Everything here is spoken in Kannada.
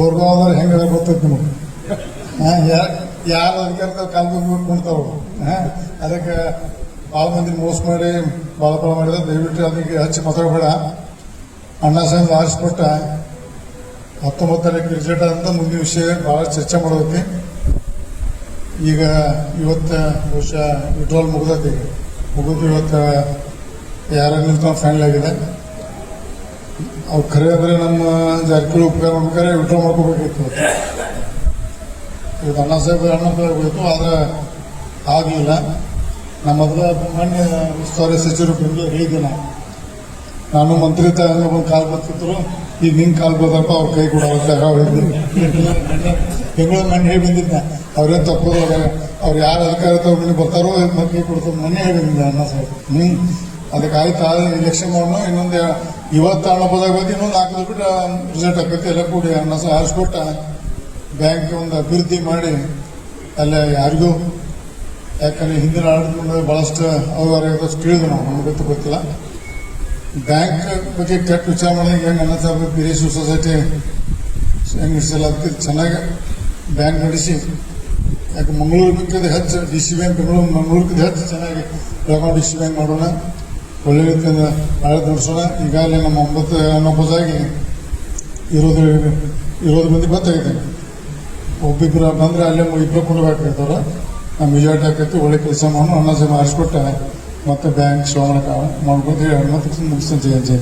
ಬೋರ್ಗಾದ್ರೆ ಹೆಂಗೆ ಗೊತ್ತೈತೆ ನಿಮಗೆ? ಯಾರು ಅಧಿಕಾರ ಕಾಲು ಬಂದು ಹಾಂ, ಅದಕ್ಕೆ ಭಾಳ ಮಂದಿ ಮೋಸ ಮಾಡಿ ಭಾಳ ಭಾಳ ಮಾಡಿದ್ರೆ ದಯವಿಟ್ಟು ಅದಕ್ಕೆ ಹಚ್ಚಿ ಮಾತಾಡಬೇಡ. ಅಣ್ಣ ಸಾಹೇಬ್ ಆರಿಸ್ಬಿಟ್ಟ ಹತ್ತೊಂಬತ್ತನೇ ಕ್ರಿಕೆಟ್ ಅಂತ ಮುಂದಿನ ವಿಷಯ ಭಾಳ ಚರ್ಚೆ ಮಾಡೋದಕ್ಕೆ. ಈಗ ಇವತ್ತು ಬಹುಶಃ ವಿಡ್ರಾಲ್ ಮುಗ್ದೈತಿ. ಮುಗಿದು ಇವತ್ತು ಯಾರ ನಿಲ್ತಾವ ಫೈನಲ್ ಆಗಿದೆ. ಅವು ಖರೆ ಅಂದ್ರೆ ನಮ್ಮ ಜಾರಕಿಹೊಳಿ ಉಪಕಾರ ಮಾಡ್ಬೇಕಾದ್ರೆ ವಿಡ್ರಾ ಮಾಡ್ಕೋಬೇಕಿತ್ತು. ಇವತ್ತು ಅಣ್ಣ ಸಾಹೇಬ್ ಅಣ್ಣ ಹೋಗ್ಬೇಕು ಆದ್ರೆ ಆಗಲಿಲ್ಲ. ನಮ್ಮ ಮೊದಲ ಮೊನ್ನೆ ಉಸ್ತುವಾರಿ ಸಚಿವರು ಬಂದು ಹೇಳಿದ್ದೆ ನಾನು ನಾನು ಮಂತ್ರಿ ತಗೊಂಡು ಒಂದು ಕಾಲ್ ಬರ್ತಿದ್ರು, ಈಗ ನಿಂಗೆ ಕಾಲ್ ಬರ್ದಪ್ಪ, ಅವ್ರ ಕೈ ಕೂಡ ಬೆಂಗಳೂರು ಮಣ್ಣು ಹೇಳಿ ಬಂದಿದ್ದೆ ಅವ್ರೇನು ತಪ್ಪೋದು ಅವ್ರು ಯಾರು ಅಧಿಕಾರ ತಗೊಂಡು ಬರ್ತಾರೋ ಮತ್ತೆ ಕೈ ಕೊಡ್ತಾರೆ ಮೊನ್ನೆ ಹೇಳಿ ಬಂದಿದ್ದೆ ಅಣ್ಣ ಸಾಹೇಬ್. ಹ್ಞೂ ಅದಕ್ಕೆ ಆಯ್ತು ಇಲೆಕ್ಷನ್ ಮಾಡೋಣ ಇನ್ನೊಂದು ಇವತ್ತು ಅಣ್ಣ ಪದಾಗ ಬಂದು ಇನ್ನೊಂದು ನಾಲ್ಕು ಬಿಟ್ಟು ರಿಸಲ್ಟ್ ಆಕೈತಿ ಎಲ್ಲ ಕೂಡಿ ಅನ್ನ ಸಹ ಆರಿಸ್ಕೊಟ್ಟ ಬ್ಯಾಂಕ್ ಒಂದು ಅಭಿವೃದ್ಧಿ ಮಾಡಿ, ಅಲ್ಲೇ ಯಾರಿಗೂ, ಯಾಕಂದ್ರೆ ಹಿಂದಿನ ಆಡಳಿತ ಭಾಳಷ್ಟು ಅವ್ಯವಹಾರ ತಿಳಿದು ನಾವು, ನಮ್ಗೆ ಗೊತ್ತು ಗೊತ್ತಿಲ್ಲ. ಬ್ಯಾಂಕ್ ಬಗ್ಗೆ ಕೆಟ್ಟ ವಿಚಾರ ಮಾಡಿದಾಗ ಹೆಂಗೆ ಅನ್ನ ಸಾಹೇಬ್ ಪಿರೇಶು ಸೊಸೈಟಿ ಹೆಂಗೆ ನಡೆಸಲ್ಲ ಅದಕ್ಕೆ ಚೆನ್ನಾಗಿ ಬ್ಯಾಂಕ್ ನಡೆಸಿ ಯಾಕೆ ಮಂಗಳೂರಿಗಿಂತ ಹೆಚ್ಚು D C bank Bengaluru Mangaluru ಹೆಚ್ಚು ಚೆನ್ನಾಗಿ ಬೆಳಗಾವಿ ಡಿ ಸಿ ಬ್ಯಾಂಕ್ ಮಾಡೋಣ. ಒಳ್ಳೆ ರೀತಿಯಿಂದ ಆಡಳಿತ ನಡೆಸೋಣ. ಈಗಾಗಲೇ ನಮ್ಮ ಒಂಬತ್ತು ಹನ್ನೊಂಬತ್ತಾಗಿ ಇರೋದು ಇರೋದು ಮಂದಿ ಗೊತ್ತಾಗಿದೆ. ಒಬ್ಬಿಬ್ಬರು ಬಂದರೆ ಅಲ್ಲೇ ಇಬ್ಬರು ಕೊಡಬೇಕಾಗ್ತಾರ ನಮ್ಮ ಮೆಜಾರಿಟಿ ಆಕೈತಿ, ಒಳ್ಳೆ ಕೆಲಸ ಮಾಡೋಣ ಅಣ್ಣ ಸಾಹೇಬ್ ಆರಿಸ್ಕೊಟ್ಟ ಮತ್ತೆ ಬ್ಯಾಂಕ್ ಶ್ರವಣ ಹೇಳಿ ಮತ್ತೆ ಮುಗಿಸ್ತೀನಿ. ಜಯ ಜಯ